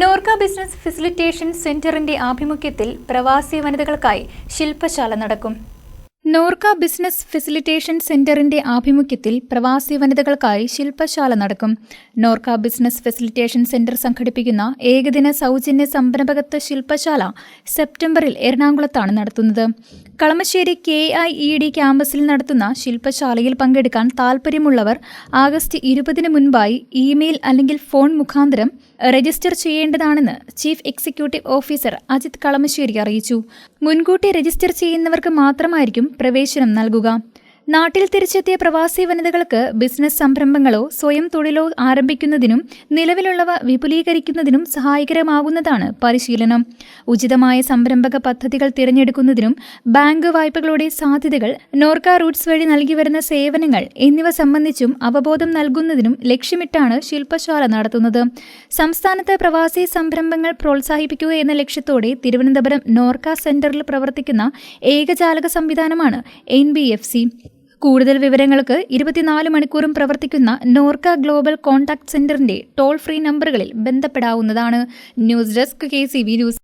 Norka business facilitation സെന്ററിന്റെ ആഭിമുഖ്യത്തിൽ പ്രവാസി വനിതകൾക്കായി ശില്പശാല നടക്കും. നോർക്ക ബിസിനസ് ഫെസിലിറ്റേഷൻ സെന്ററിന്റെ ആഭിമുഖ്യത്തിൽ പ്രവാസി വനിതകൾക്കായി ശില്പശാല നടക്കും. നോർക്ക ബിസിനസ് ഫെസിലിറ്റേഷൻ സെന്റർ സംഘടിപ്പിക്കുന്ന ഏകദിന സൗജന്യ സംരംഭകത്വ ശില്പശാല സെപ്റ്റംബറിൽ എറണാകുളത്താണ് നടത്തുന്നത്. Kalamassery K I E D ക്യാമ്പസിൽ നടത്തുന്ന ശില്പശാലയിൽ പങ്കെടുക്കാൻ താൽപ്പര്യമുള്ളവർ ആഗസ്റ്റ് ഇരുപതിന് മുൻപായി ഇമെയിൽ അല്ലെങ്കിൽ ഫോൺ മുഖാന്തരം register ചെയ്യേണ്ടതാണെന്ന് chief executive officer Ajith Kalamassery അറിയിച്ചു. മുൻകൂട്ടി രജിസ്റ്റർ ചെയ്യുന്നവർക്ക് മാത്രമായിരിക്കും പ്രവേശനം നൽകുക നാട്ടിൽ തിരിച്ചെത്തിയ പ്രവാസി വനിതകൾക്ക് ബിസിനസ് സംരംഭങ്ങളോ സ്വയം തൊഴിലോ ആരംഭിക്കുന്നതിനും നിലവിലുള്ളവ വിപുലീകരിക്കുന്നതിനും സഹായകരമാകുന്നതാണ് പരിശീലനം. ഉചിതമായ സംരംഭക പദ്ധതികൾ തിരഞ്ഞെടുക്കുന്നതിനും ബാങ്ക് വായ്പകളുടെ സാധ്യതകൾ നോർക്ക റൂട്ട്സ് വഴി നൽകി വരുന്ന സേവനങ്ങൾ എന്നിവ സംബന്ധിച്ചും അവബോധം നൽകുന്നതിനും ലക്ഷ്യമിട്ടാണ് ശില്പശാല നടത്തുന്നത്. സംസ്ഥാനത്ത് പ്രവാസി സംരംഭങ്ങൾ പ്രോത്സാഹിപ്പിക്കുക എന്ന ലക്ഷ്യത്തോടെ തിരുവനന്തപുരം നോർക്ക സെന്ററിൽ പ്രവർത്തിക്കുന്ന ഏകജാലക സംവിധാനമാണ് എൻ ബി എഫ് സി. കൂടുതൽ വിവരങ്ങൾക്ക് ഇരുപത്തിനാല് മണിക്കൂറും പ്രവർത്തിക്കുന്ന നോർക്ക ഗ്ലോബൽ കോൺടാക്ട് സെന്ററിന്റെ ടോൾ ഫ്രീ നമ്പറുകളിൽ ബന്ധപ്പെടാവുന്നതാണ്. News desk K C news.